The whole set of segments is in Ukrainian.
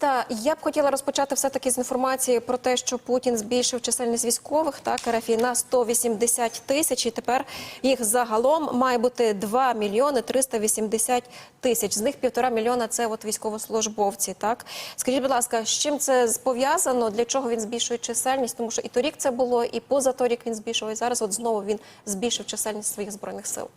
Та я б хотіла розпочати все таки з інформації про те, що Путін збільшив чисельність військових так РФ на 180 тисяч. І тепер їх загалом має бути 2 мільйони 380 тисяч. З них півтора мільйона це от військовослужбовці. Так скажіть, будь ласка, з чим це пов'язано? Для чого він збільшує чисельність? Тому що і торік це було, і позаторік він збільшував. І зараз от знову він збільшив чисельність своїх збройних сил.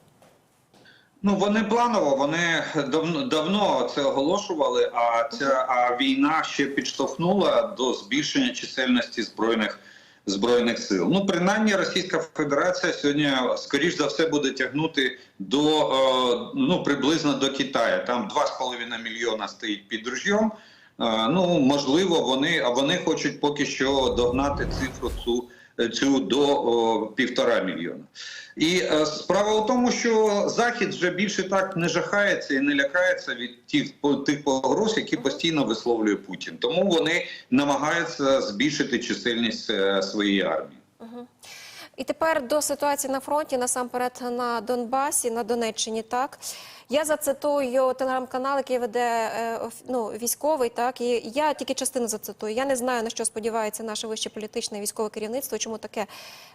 Ну вони планово, вони давно давно це оголошували. А ця а війна ще підштовхнула до збільшення чисельності збройних збройних сил. Ну принаймні, Російська Федерація сьогодні скоріш за все буде тягнути до е, ну приблизно до Китаю. Там 2,5 мільйона стоїть під ружьом. Е, Ну можливо, вони а вони хочуть поки що догнати цифру цю цю до півтора мільйона. І е, справа у тому, що Захід вже більше так не жахається і не лякається від тих, тих погроз, які постійно висловлює Путін. Тому вони намагаються збільшити чисельність е, своєї армії. І тепер до ситуації на фронті, насамперед на Донбасі, на Донеччині. Так я зацитую телеграм-канал, який веде е, ну, військовий. Так і я тільки частину зацитую. Я не знаю на що сподівається наше вище політичне військове керівництво. Чому таке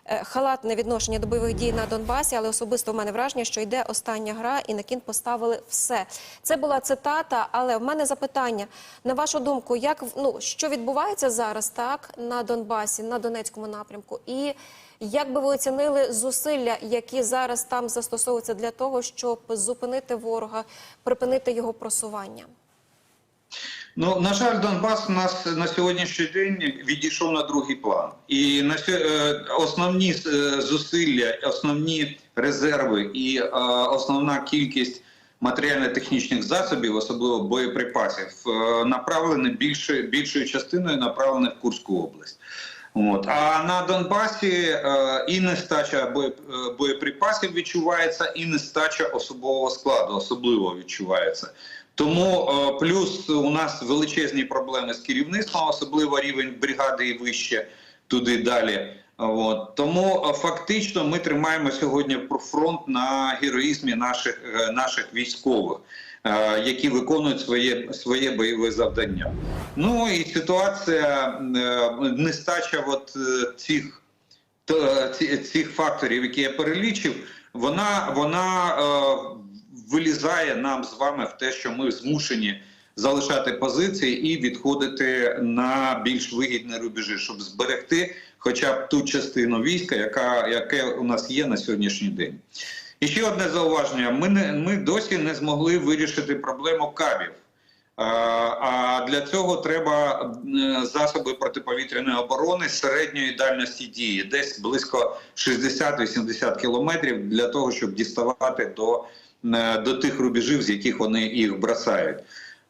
е, халатне відношення до бойових дій на Донбасі, але особисто в мене враження, що йде остання гра, і на кін поставили все. Це була цитата, але в мене запитання на вашу думку, як ну що відбувається зараз, так на Донбасі, на Донецькому напрямку, і як би ви оцінили зусилля, які зараз там застосовуються для того, щоб зупинити ворога, припинити його просування? Ну на жаль, Донбас у нас на сьогоднішній день відійшов на другий план, і на е, основні е, зусилля, основні резерви і е, основна кількість матеріально-технічних засобів, особливо боєприпасів, направлені більше більшою частиною направлені в Курську область. От. А на Донбасі е, і нестача е, боєприпасів відчувається, і нестача особового складу особливо відчувається. Тому е, плюс у нас величезні проблеми з керівництвом, особливо рівень бригади і вище туди далі. От. Тому е, фактично ми тримаємо сьогодні про фронт на героїзмі наших, е, наших військових, е, які виконують своє, своє бойове завдання. Ну і ситуація нестача от цих цих факторів, які я перелічив, вона, вона вилізає нам з вами в те, що ми змушені залишати позиції і відходити на більш вигідні рубежі, щоб зберегти хоча б ту частину війська, яка яке у нас є на сьогоднішній день. І ще одне зауваження: ми не ми досі не змогли вирішити проблему кабів. А, для цього треба е, засоби протиповітряної оборони середньої дальності дії, десь близько 60-80 кілометрів для того, щоб діставати до, е, до тих рубежів, з яких вони їх бросають.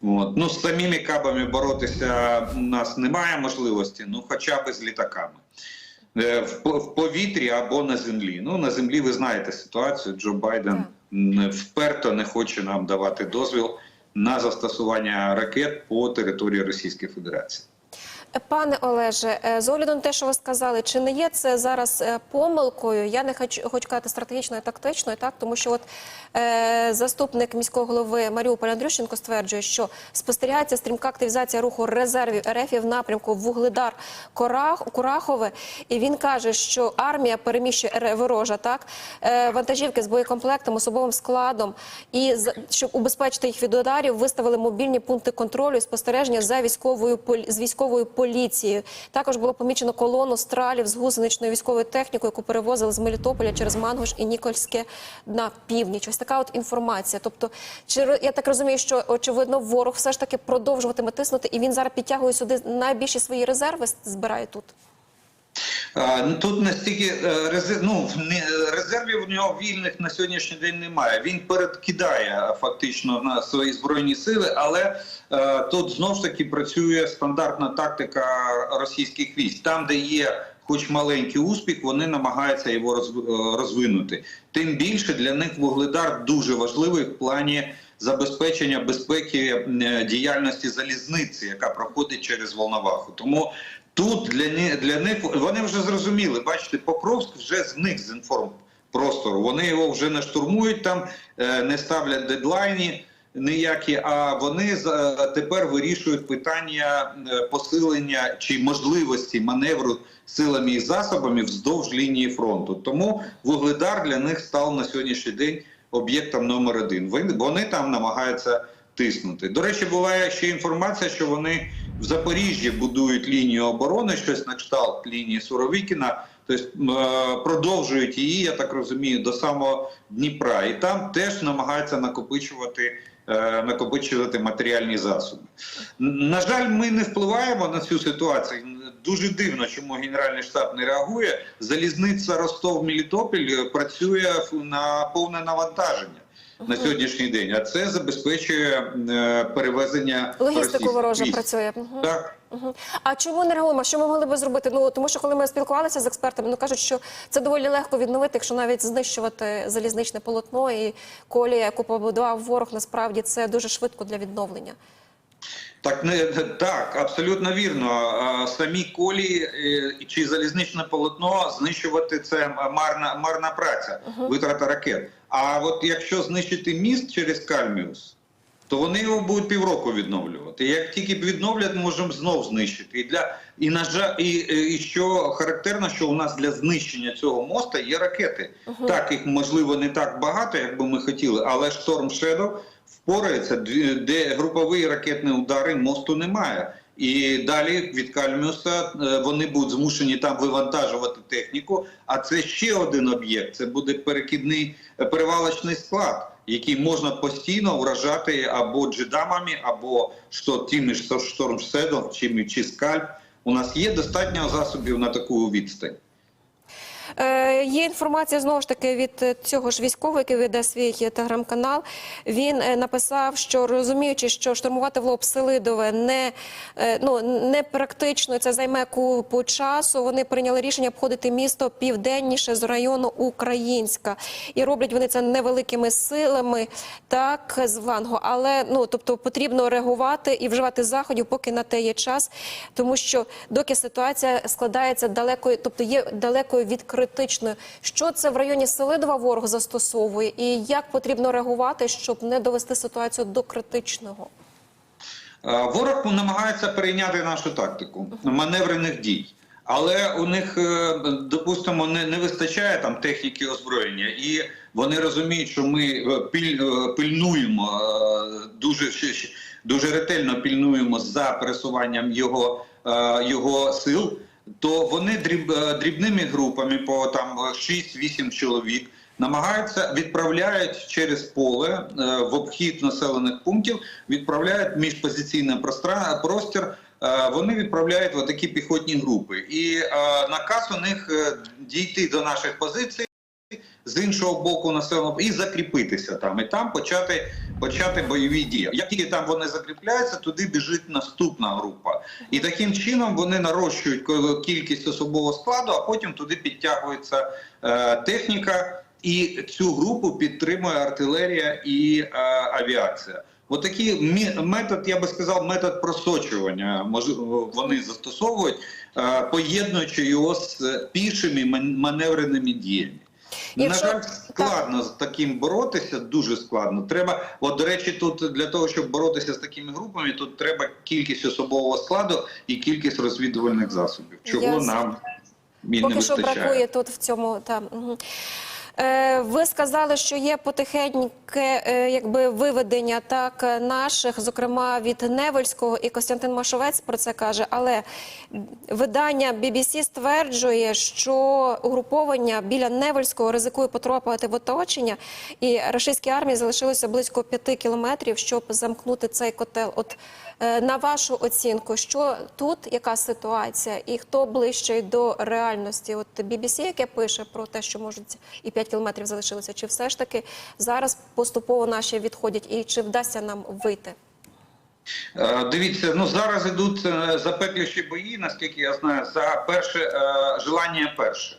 От. Ну, з самими кабами боротися у нас немає можливості, ну хоча б з літаками. Е, В, в повітрі або на землі. Ну, на землі ви знаєте ситуацію. Джо Байден вперто не хоче нам давати дозвіл на застосування ракет по території Російської Федерації. Пане Олеже, е, з огляду на те, що ви сказали, чи не є це зараз е, помилкою? Я не хочу, хочу казати стратегічною, так так, тому що от е, заступник міського голови Маріуполя Андрющенко стверджує, що спостерігається стрімка активізація руху резервів РФ в напрямку Вугледар Корах, Курахове, і він каже, що армія переміщує ворожа так? Е, вантажівки з боєкомплектом, особовим складом, і щоб убезпечити їх від ударів, виставили мобільні пункти контролю і спостереження за військовою з військовою поліцією. Також було помічено колону стралів з гусеничною військовою технікою, яку перевозили з Мелітополя через Мангош і Нікольське на північ. Ось така от інформація. Тобто, чи я так розумію, що очевидно ворог все ж таки продовжуватиме тиснути, і він зараз підтягує сюди найбільші свої резерви, збирає тут. Ну, Тут настільки е, резерв, ну, резервів у нього вільних на сьогоднішній день немає. Він перекидає е, фактично на свої збройні сили, але е, тут знов ж таки працює стандартна тактика російських військ. Там, де є хоч маленький успіх, вони намагаються його розв- е, розвинути. Тим більше для них вугледар дуже важливий в плані забезпечення безпеки е, діяльності залізниці, яка проходить через Волноваху. Тому тут для, для них вони вже зрозуміли. Бачите, Покровськ вже зник з інформпростору. Вони його вже не штурмують там, е, не ставлять дедлайні. ніякі, а вони з- тепер вирішують питання е, посилення чи можливості маневру силами і засобами вздовж лінії фронту. Тому вугледар для них став на сьогоднішній день об'єктом номер один. Вони- там намагаються тиснути. До речі, буває ще інформація, що вони в Запоріжжі будують лінію оборони, щось на кшталт лінії Суровікіна. Тобто е, продовжують її, я так розумію, до самого Дніпра, і там теж намагаються накопичувати, е, накопичувати матеріальні засоби. На жаль, ми не впливаємо на цю ситуацію. Дуже дивно, чому Генеральний штаб не реагує. Залізниця Ростов-Мелітопіль працює ф- на повне навантаження на сьогоднішній день, а це забезпечує е, перевезення Логістику ворожа працює. Так. А чому не? Що ми могли би зробити? Ну тому що коли ми спілкувалися з експертами, ну кажуть, що це доволі легко відновити, якщо навіть знищувати залізничне полотно і колія, яку побудував ворог, насправді це дуже швидко для відновлення. Так, не так, абсолютно вірно. Самі колії е, чи залізничне полотно знищувати це марна марна праця, витрата ракет. А от якщо знищити міст через Кальміус, то вони його будуть півроку відновлювати. Як тільки б відновлять, можемо знов знищити. І для і на жаль, і, і що характерно, що у нас для знищення цього моста є ракети. Так, їх можливо не так багато, як би ми хотіли, але Шторм Shadow впорається, де групові ракетні удари мосту немає. І далі від Кальміуса е, вони будуть змушені там вивантажувати техніку. А це ще один об'єкт. Це буде перекидний е, перевалочний склад, який можна постійно вражати або джедамами, або що тими ж штормседом, чи, чи скальп. У нас є достатньо засобів на таку відстань. Е, є інформація знову ж таки від е, цього ж військового, який веде свій е, телеграм-канал. Він написав, що розуміючи, що штурмувати в лоб Селидове не, ну, не практично, це займе купу часу. Вони прийняли рішення обходити місто південніше з району Українська. І роблять вони це невеликими силами, так, з флангу. Але ну, тобто потрібно реагувати і вживати заходів, поки на те є час, тому що доки ситуація складається далекою, тобто є далекою від критичної. Що це в районі Селидова ворог застосовує, і як потрібно реагувати, щоб не довести ситуацію до критичного? Е, Ворог намагається перейняти нашу тактику маневрених дій. Але у них, е, допустимо, не, не вистачає там техніки озброєння, і вони розуміють, що ми е, піль, пильнуємо дуже дуже ретельно пільнуємо за пересуванням його, його сил. То вони дріб, е, дрібними групами по там 6-8 чоловік намагаються відправляють через поле е, в обхід населених пунктів, відправляють міжпозиційний простір. е, Вони відправляють в такі піхотні групи, і е, наказ у них е, дійти до наших позицій з іншого боку населеного і закріпитися там, і там почати, почати бойові дії. Як тільки там вони закріпляються, туди біжить наступна група. І таким чином вони нарощують кількість особового складу, а потім туди підтягується е, техніка, і цю групу підтримує артилерія і е, авіація. Отакий метод, я би сказав, метод просочування вони застосовують, е, поєднуючи його з пішими маневреними діями. Якщо- На жаль, складно з таким боротися, дуже складно. Треба, от до речі, тут для того, щоб боротися з такими групами, тут треба кількість особового складу і кількість розвідувальних засобів, чого Я... нам і не вистачає. що бракує тут в цьому там. Мгм. Е, ви сказали, що є потихеньке е, якби виведення так е, наших, зокрема від Невельського, і Костянтин Машовець про це каже. Але видання BBC стверджує, що угруповання біля Невельського ризикує потрапити в оточення, і рашистській армії залишилося близько п'яти кілометрів, щоб замкнути цей котел. От на вашу оцінку, що тут яка ситуація, і хто ближче до реальності? От BBC, яке пише про те, що можуть і 5 кілометрів залишилося, чи все ж таки зараз поступово наші відходять, і чи вдасться нам вийти? Е, Дивіться, ну зараз ідуть е, запекліші бої, наскільки я знаю, за перше е, желання перше.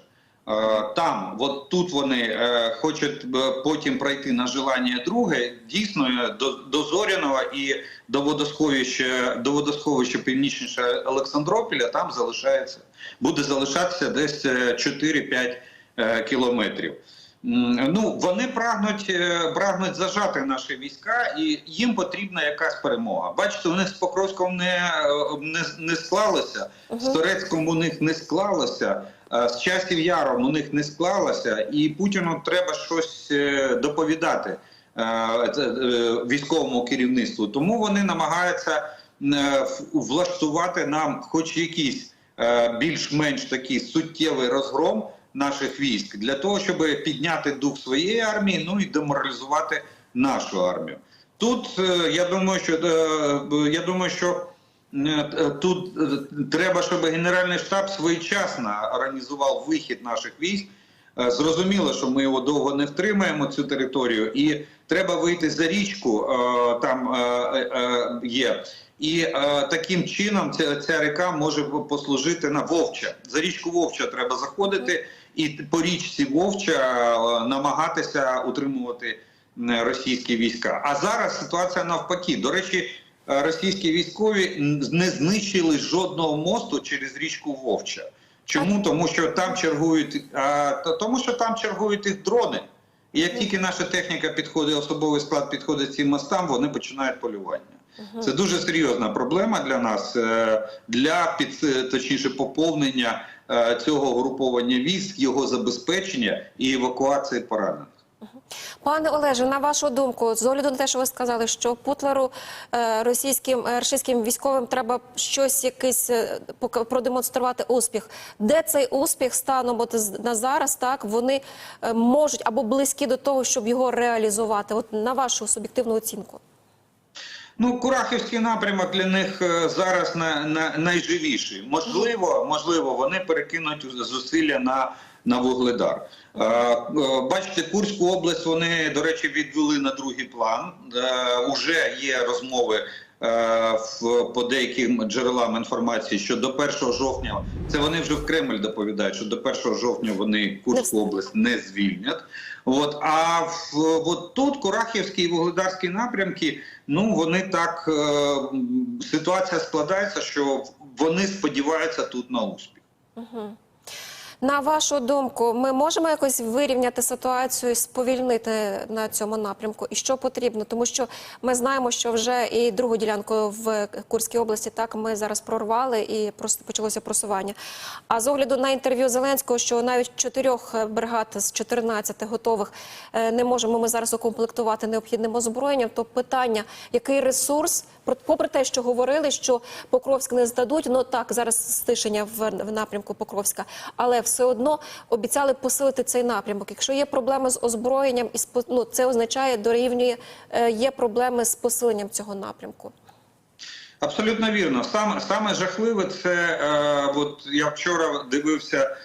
Там, от тут вони хочуть потім пройти на желання друге. Дійсно, до, до Зоряного і до водосховища, до водосховища північніше Олександропіля там залишається, буде залишатися десь е, 4-5 е, кілометрів. Ну вони прагнуть е, прагнуть зажати наші війська, і їм потрібна якась перемога. Бачите, у них з Покровськом не, е, не, не склалося, з Турецьком у них не склалося. З часів яром у них не склалося, і Путіну треба щось е, доповідати військовому керівництву. Тому вони намагаються влаштувати нам, хоч якийсь більш-менш такий суттєвий розгром наших військ для того, щоб підняти дух своєї армії, ну і деморалізувати нашу армію. Тут е, я думаю, що е, я думаю, що е, тут треба, щоб Генеральний штаб своєчасно організував вихід наших військ. Зрозуміло, що ми його довго не втримаємо цю територію, і треба вийти за річку. Там є. І таким чином ця, ця ріка може послужити на Вовча. За річку Вовча треба заходити, і по річці Вовча е, намагатися утримувати російські війська. А зараз ситуація навпаки. До речі, е, російські військові не знищили жодного мосту через річку Вовча. Чому? Тому що там чергують, а, тому що там чергують їх дрони. І як тільки наша техніка підходить, особовий склад підходить цим мостам, вони починають полювання. Це дуже серйозна проблема для нас, е, для під точніше поповнення цього груповання військ, його забезпечення і евакуації поранених. Пане Олеже, на вашу думку, з огляду на те, що ви сказали, що Путлеру е, російським е, російським військовим треба щось якийсь е, продемонструвати успіх. Де цей успіх станом от на зараз? Так вони е, можуть або близькі до того, щоб його реалізувати. От на вашу суб'єктивну оцінку. Ну, Курахівський напрямок для них е, зараз на, на, найживіший. Можливо, можливо, вони перекинуть зусилля на, на Вугледар. Е, е, бачите, Курську область вони, до речі, відвели на другий план. Е, уже є розмови е, в, по деяким джерелам інформації, що до 1 жовтня, це вони вже в Кремль доповідають, що до 1 жовтня вони Курську область не звільнять. От, а в, от тут Курахівський і Вугледарський напрямки, ну вони так е, ситуація складається, що вони сподіваються тут на успіх. На вашу думку, ми можемо якось вирівняти ситуацію, сповільнити на цьому напрямку, і що потрібно, тому що ми знаємо, що вже і другу ділянку в Курській області так ми зараз прорвали і просто почалося просування. А з огляду на інтерв'ю Зеленського, що навіть чотирьох бригад з 14 готових е, не можемо ми зараз укомплектувати необхідним озброєнням, то питання, який ресурс, попри те, що говорили, що Покровськ не здадуть, ну так зараз стишення в, в напрямку Покровська, але все одно обіцяли посилити цей напрямок. Якщо є проблеми з озброєнням, і ну, це означає дорівнює е, є проблеми з посиленням цього напрямку. Абсолютно вірно. Саме саме жахливе це е, от я вчора дивився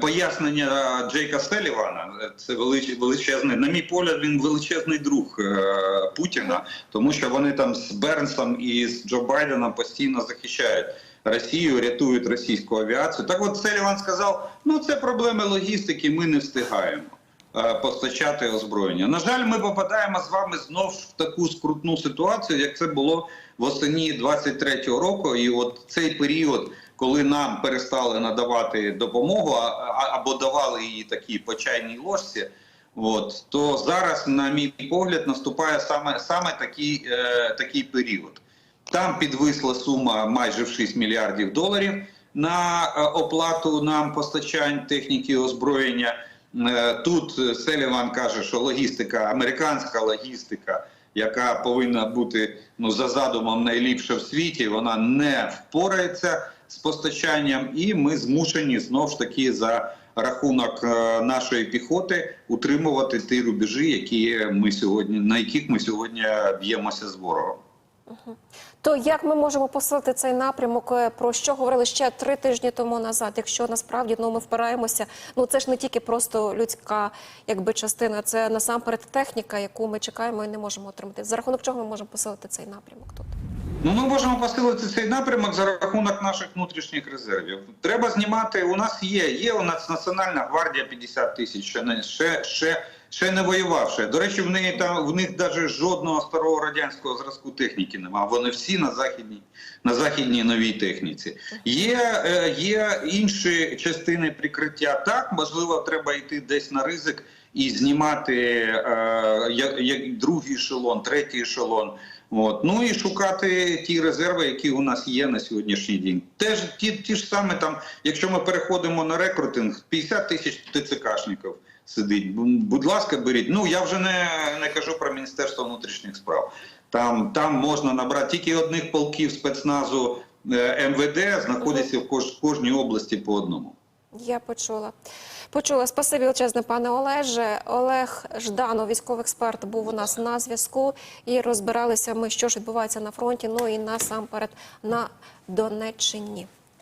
пояснення Джейка Селівана. Це велич, величезний, на мій погляд, він величезний друг е, Путіна, тому що вони там з Бернсом і з Джо Байденом постійно захищають. Росію рятують російську авіацію. Так от Селіван сказав: ну це проблеми логістики, ми не встигаємо е, постачати озброєння. На жаль, ми попадаємо з вами знов в таку скрутну ситуацію, як це було восені 23-го року. І от цей період, коли нам перестали надавати допомогу, або давали її такі по чайній ложці. От то зараз, на мій погляд, наступає саме саме такий, е, такий період. Там підвисла сума майже в 6 мільярдів доларів на е, оплату нам постачань техніки озброєння. Е, Тут Селіван каже, що логістика, американська логістика, яка повинна бути ну за задумом найліпша в світі, вона не впорається з постачанням, і ми змушені знову ж таки за рахунок е, нашої піхоти утримувати ті рубежі, які ми сьогодні на яких ми сьогодні б'ємося з ворогом. То як ми можемо посилити цей напрямок, е, про що говорили ще три тижні тому назад? Якщо насправді ну ми впираємося, ну це ж не тільки просто людська якби частина, це насамперед техніка, яку ми чекаємо і не можемо отримати. За рахунок чого ми можемо посилити цей напрямок тут? Ну, ми можемо посилити цей напрямок за рахунок наших внутрішніх резервів. Треба знімати. У нас є. Є у нас Національна гвардія 50 тисяч, ще не ще, ще, ще не воювавши. До речі, в неї там в них навіть жодного старого радянського зразку техніки немає. Вони всі на західній на західній новій техніці. Є, е, є інші частини прикриття. Так, можливо, треба йти десь на ризик і знімати е, як, як другий ешелон, третій ешелон. От. Ну і шукати ті резерви, які у нас є на сьогоднішній день. Теж ті, ті ж саме там, якщо ми переходимо на рекрутинг, 50 тисяч ТЦКшників сидить. Будь ласка, беріть. Ну я вже не, не кажу про Міністерство внутрішніх справ. Там, там можна набрати тільки одних полків спецназу е, МВД, знаходиться в кож, кожній області по одному. Я почула. Почула. Спасибі величезне, пане Олеже. Олег Жданов, військовий експерт, був у нас на зв'язку і розбиралися ми, що ж відбувається на фронті. Ну і насамперед на Донеччині.